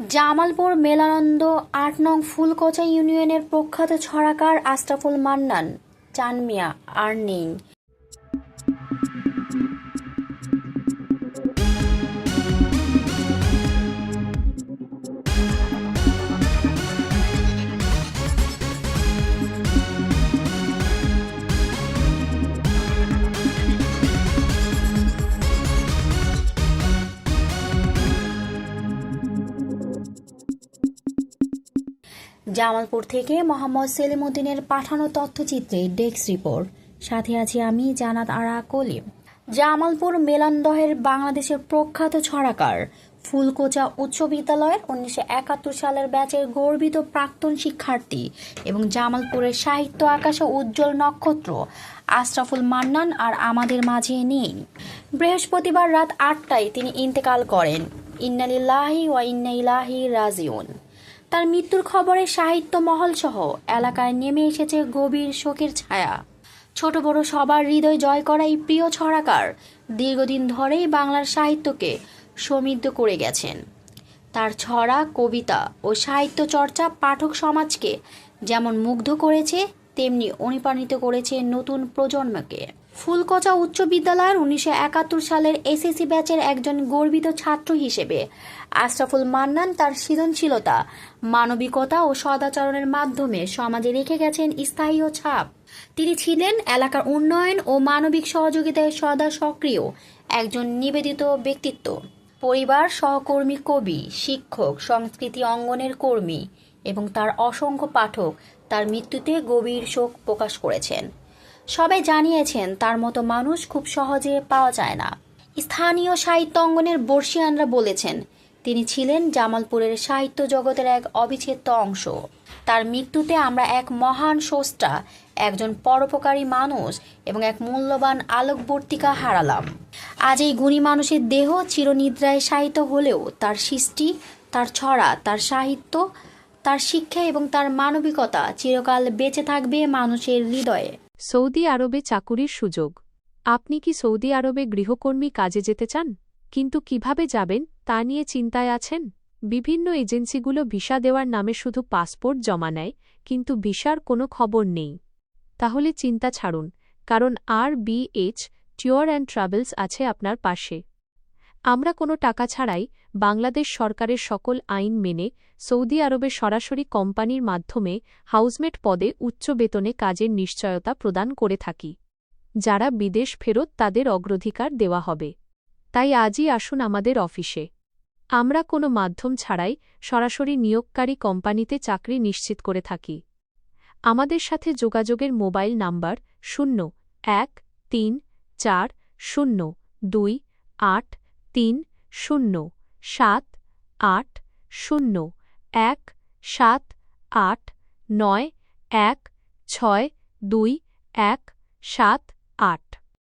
জামালপুর মেলানন্দ আট নং ফুলকচা ইউনিয়নের প্রখ্যাত ছড়াকার আস্তাফুল মান্নান চান মিয়া জামালপুর থেকে মোহাম্মদ সেলিম উদ্দিনের পাঠানো তথ্যচিত্রে ডেস্ক রিপোর্ট। সাথে আছি আমি জানাত আরা কলিম। জামালপুর মেলান্দহের বাংলাদেশের প্রখ্যাত ছড়াকার। ফুলকোচা উচ্চ বিদ্যালয়ের উনিশশো একাত্তর সালের ব্যাচের গর্বিত প্রাক্তন শিক্ষার্থী এবং জামালপুরের সাহিত্য আকাশে উজ্জ্বল নক্ষত্র আশরাফুল মান্নান আর আমাদের মাঝে নেই। বৃহস্পতিবার রাত আটটায় তিনি ইন্তেকাল করেন। ইন্নালিল্লাহি ওয়া ইন্না ইলাহি রাজিউন। তার মৃত্যুর খবরে সাহিত্য মহল সহ এলাকায় নেমে এসেছে গভীর শোকের ছায়া। ছোট বড় সবার হৃদয় জয় করা এই প্রিয় ছড়াকার। দীর্ঘদিন ধরেই বাংলার সাহিত্যকে সমৃদ্ধ করে গেছেন। তার ছড়া, কবিতা ও সাহিত্য চর্চা পাঠক সমাজকে যেমন মুগ্ধ করেছে তেমনি অনুপ্রাণিত করেছে নতুন প্রজন্মকে। ফুলকচা উচ্চ বিদ্যালয়ের উনিশশো একাত্তর সালের এসএসসি ব্যাচের একজন গর্বিত ছাত্র হিসেবে আশরাফুল মান্নান তার সৃজনশীলতা, মানবিকতা ও সদাচরণের মাধ্যমে সমাজে রেখে গেছেন স্থায়ী ছাপ। তিনি ছিলেন এলাকার উন্নয়ন ও মানবিক সহযোগিতায় সদা সক্রিয় একজন নিবেদিত ব্যক্তিত্ব। পরিবার, সহকর্মী, কবি, শিক্ষক, সংস্কৃতি অঙ্গনের কর্মী এবং তার অসংখ্য পাঠক তার মৃত্যুতে গভীর শোক প্রকাশ করেছেন। সবাই জানিয়েছেন তার মতো মানুষ খুব সহজে পাওয়া যায় না। স্থানীয় সাহিত্য অঙ্গনের বর্ষিয়ানরা বলেছেন, তিনি ছিলেন জামালপুরের সাহিত্য জগতের এক অবিচ্ছেদ্য অংশ। তার মৃত্যুতে আমরা এক মহান স্রষ্টা, একজন পরোপকারী মানুষ এবং এক মূল্যবান আলোকবর্তিকা হারালাম। আজ এই গুণী মানুষের দেহ চিরনিদ্রায় সাহিত্য হলেও তার সৃষ্টি, তার ছড়া, তার সাহিত্য তার শিক্ষা এবং তার মানবিকতা চিরকাল বেঁচে থাকবে মানুষের হৃদয়ে। সৌদি আরবে চাকুরির সুযোগ। আপনি কি সৌদি আরবে গৃহকর্মী কাজে যেতে চান? কিন্তু কীভাবে যাবেন তা নিয়ে চিন্তায় আছেন? বিভিন্ন এজেন্সিগুলো ভিসা দেওয়ার নামে শুধু পাসপোর্ট জমা নেয়, কিন্তু ভিসার কোনো খবর নেই। তাহলে চিন্তা ছাড়ুন, কারণ আর বিএইচ টিওর অ্যান্ড ট্রাভেলস আছে আপনার পাশে। আমরা কোনো টাকা ছাড়াই বাংলাদেশ সরকারের সকল আইন মেনে সৌদি আরবে সরাসরি কোম্পানির মাধ্যমে হাউসমেট পদে উচ্চ বেতনে কাজের নিশ্চয়তা প্রদান করে থাকি। যারা বিদেশ ফেরত তাদের অগ্রাধিকার দেওয়া হবে। তাই আজই আসুন আমাদের অফিসে। আমরা কোনো মাধ্যম ছাড়াই সরাসরি নিয়োগকারী কোম্পানিতে চাকরি নিশ্চিত করে থাকি। আমাদের সাথে যোগাযোগের মোবাইল নাম্বার শূন্য, এক, তিন, চার, শূন্য, দুই, আট, তিন, শূন্য। সাত আট শূন্য এক সাত আট নয় এক ছয় দুই এক সাত আট।